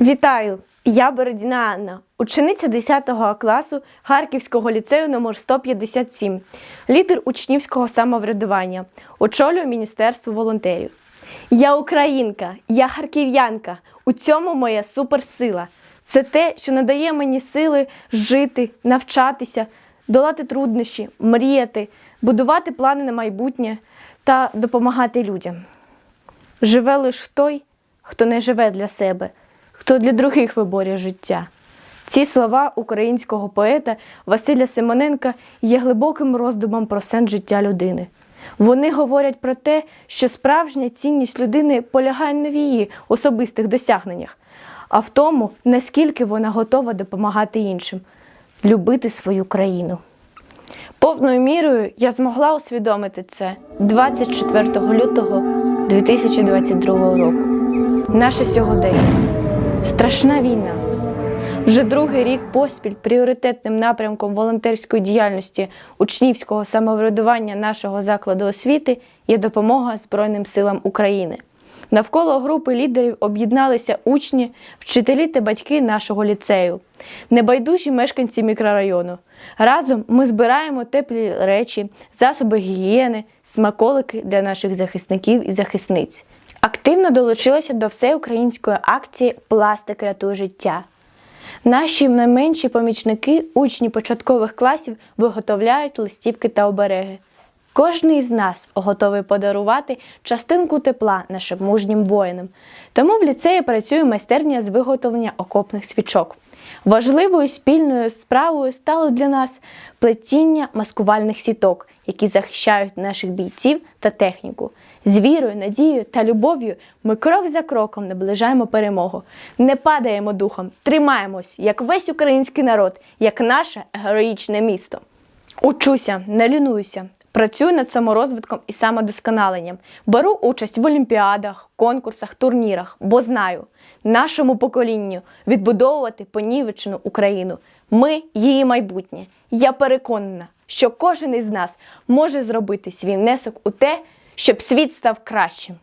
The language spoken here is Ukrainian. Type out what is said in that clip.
Вітаю! Я Бородіна Анна, учениця 10 класу Харківського ліцею номер 157, лідер учнівського самоврядування, очолюю Міністерство волонтерів. Я українка, я харків'янка. У цьому моя суперсила. Це те, що надає мені сили жити, навчатися, долати труднощі, мріяти, будувати плани на майбутнє та допомагати людям. Живе лише той, хто не живе для себе, хто для других виборює життя. Ці слова українського поета Василя Симоненка є глибоким роздумом про сенс життя людини. Вони говорять про те, що справжня цінність людини полягає не в її особистих досягненнях, а в тому, наскільки вона готова допомагати іншим, любити свою країну. Повною мірою я змогла усвідомити це 24 лютого 2022 року. Наше сьогодення страшна війна. Вже другий рік поспіль пріоритетним напрямком волонтерської діяльності учнівського самоврядування нашого закладу освіти є допомога Збройним силам України. Навколо групи лідерів об'єдналися учні, вчителі та батьки нашого ліцею, небайдужі мешканці мікрорайону. Разом ми збираємо теплі речі, засоби гігієни, смаколики для наших захисників і захисниць. Активно долучилися до всеукраїнської акції Пластик рятує життя. Наші найменші помічники, учні початкових класів, виготовляють листівки та обереги. Кожний із нас готовий подарувати частинку тепла нашим мужнім воїнам. Тому в ліцеї працює майстерня з виготовлення окопних свічок. Важливою спільною справою стало для нас плетіння маскувальних сіток, які захищають наших бійців та техніку. З вірою, надією та любов'ю ми крок за кроком наближаємо перемогу. Не падаємо духом, тримаємось, як весь український народ, як наше героїчне місто. Учуся, не лінуюся, працюю над саморозвитком і самодосконаленням. Беру участь в олімпіадах, конкурсах, турнірах, бо знаю, нашому поколінню відбудовувати понівечену Україну. Ми її майбутнє. Я переконана, що кожен із нас може зробити свій внесок у те, щоб світ став кращим.